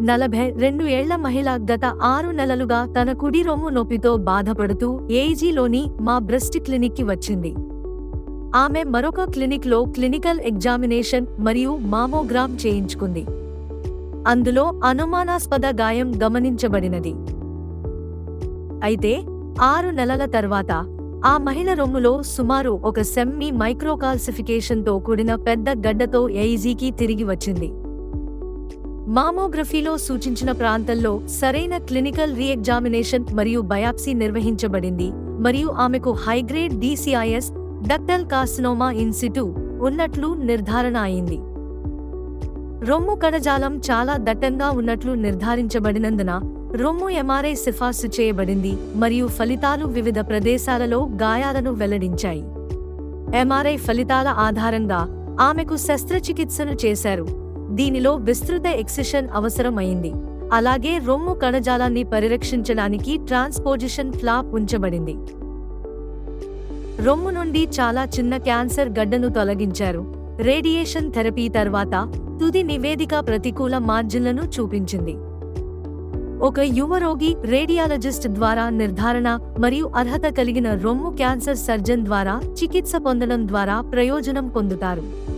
నలభై రెండు ఏళ్ళ మహిళ గత ఆరు నెలలుగా తన కుడి రొమ్ము నొప్పితో బాధపడుతూ ఏజీలోని మా బ్రెస్ట్ క్లినిక్కి వచ్చింది. ఆమె మరొక క్లినిక్లో క్లినికల్ ఎగ్జామినేషన్ మరియు మామోగ్రామ్ చేయించుకుంది. అందులో అనుమానాస్పద గాయం గమనించబడినది. అయితే ఆరు నెలల తర్వాత ఆ మహిళ రొమ్ములో సుమారు ఒక సెమ్మీ మైక్రోకాల్సిఫికేషన్తో కూడిన పెద్ద గడ్డతో ఎయిజీకి తిరిగి వచ్చింది. మామోగ్రఫీలో సూచించిన ప్రాంతంలో సరైన క్లినికల్ రీఎగ్జామినేషన్ మరియు బయాప్సీ నిర్వహించబడింది మరియు ఆమెకు high grade DCIS ductal carcinoma in situ ఉన్నట్లు నిర్ధారణ అయింది. రొమ్ము కణజాలం చాలా దట్టంగా ఉన్నట్లు నిర్ధారించబడినందున రొమ్ము ఎంఆర్ఐ సిఫార్సు చేయబడింది మరియు ఫలితాలు వివిధ ప్రదేశాలలో గాయాలను వెల్లడించాయి. ఎంఆర్ఐ ఫలితాల ఆధారంగా ఆమెకు శస్త్రచికిత్సను చేశారు. దీనిలో విస్తృత ఎక్సిషన్ అవసరమైంది. అలాగే రొమ్ము కణజాలాన్ని పరిరక్షించడానికి ట్రాన్స్పోజిషన్ ఫ్లాప్ ఉంచబడింది. రొమ్ము నుండి చాలా చిన్న క్యాన్సర్ గడ్డను తొలగించారు. రేడియేషన్ థెరపీ తర్వాత తుది నివేదిక ప్రతికూల మార్జిన్లను చూపించింది. ఒక యువ రోగి రేడియాలజిస్ట్ ద్వారా నిర్ధారణ మరియు అర్హత కలిగిన రొమ్ము క్యాన్సర్ సర్జన్ ద్వారా చికిత్స పొందడం ద్వారా ప్రయోజనం పొందుతారు.